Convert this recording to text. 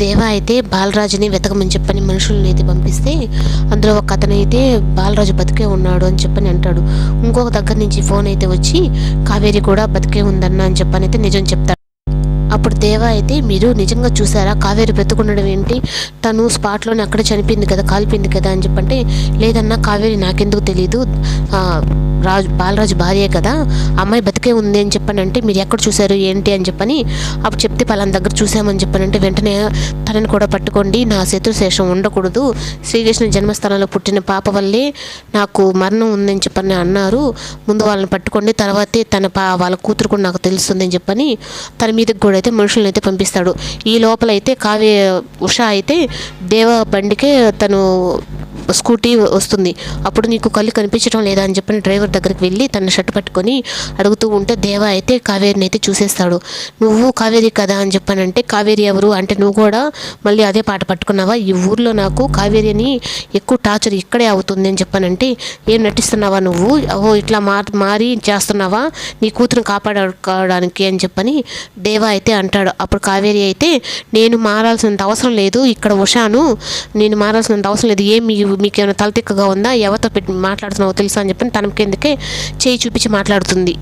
దేవ అయితే బాలరాజుని వెతకమని చెప్పని మనుషుల్ని అయితే పంపిస్తే అందులో ఒక అతను అయితే బాలరాజు బతికే ఉన్నాడు అని చెప్పని అంటాడు. ఇంకొక దగ్గర నుంచి ఫోన్ అయితే వచ్చి కావేరి కూడా బతికే ఉందన్న అని చెప్పని అయితే నిజం చెప్తాడు. అప్పుడు దేవ అయితే మీరు నిజంగా చూసారా కావేరి బ్రతుకుండడం ఏంటి? తను స్పాట్లోనే అక్కడ చనిపోయింది కదా కాలిపోయింది కదా అని చెప్పంటే లేదన్నా కావేరి నాకెందుకు తెలియదు రాజు బాలరాజు భార్యే కదా అమ్మాయి బతికే ఉంది అని చెప్పని అంటే మీరు ఎక్కడ చూశారు ఏంటి అని చెప్పని అప్పుడు చెప్తే పలానా దగ్గర చూసామని చెప్పానంటే వెంటనే తనని కూడా పట్టుకోండి నా శత్రుశేషం ఉండకూడదు శ్రీకృష్ణ జన్మస్థానంలో పుట్టిన పాప వల్లే నాకు మరణం ఉందని చెప్పని అన్నారు. ముందు వాళ్ళని పట్టుకోండి తర్వాతే తన పా వాళ్ళ కూతురు కూడా నాకు తెలుస్తుంది అని చెప్పని తన మీదకి కూడా అయితే మనుషులను అయితే పంపిస్తాడు. ఈ లోపల అయితే కావ్య ఉష అయితే దేవ బండికే తను స్కూటీ వస్తుంది. అప్పుడు నీకు కళ్ళు కనిపించడం లేదా అని చెప్పని డ్రైవర్ దగ్గరికి వెళ్ళి తన షర్ట్ పట్టుకొని అడుగుతూ ఉంటే దేవ అయితే కావేరిని అయితే చూసేస్తాడు. నువ్వు కావేరి కదా అని చెప్పానంటే కావేరి ఎవరు? అంటే నువ్వు కూడా మళ్ళీ అదే పాట పట్టుకున్నావా? ఈ ఊర్లో నాకు కావేరి అని ఎక్కువ టార్చర్ ఇక్కడే అవుతుంది అని చెప్పానంటే ఏం నటిస్తున్నావా నువ్వు? ఓ ఇట్లా మార్ మారి చేస్తున్నావా? నీ కూతురు కాపాడుకోవడానికి అని చెప్పని దేవ అయితే అంటాడు. అప్పుడు కావేరి అయితే నేను మారాల్సినంత అవసరం లేదు. ఇక్కడ ఉషాను నేను మారాల్సినంత అవసరం లేదు. ఏం మీకేమైనా మీకు ఏమైనా తలతిక్కగా ఉందా? ఎవరితో పెట్టి మాట్లాడుతున్నావో తెలుసా? అని చెప్పని తనకి ఎందుకే చేయి చూపించి మాట్లాడుతుంది.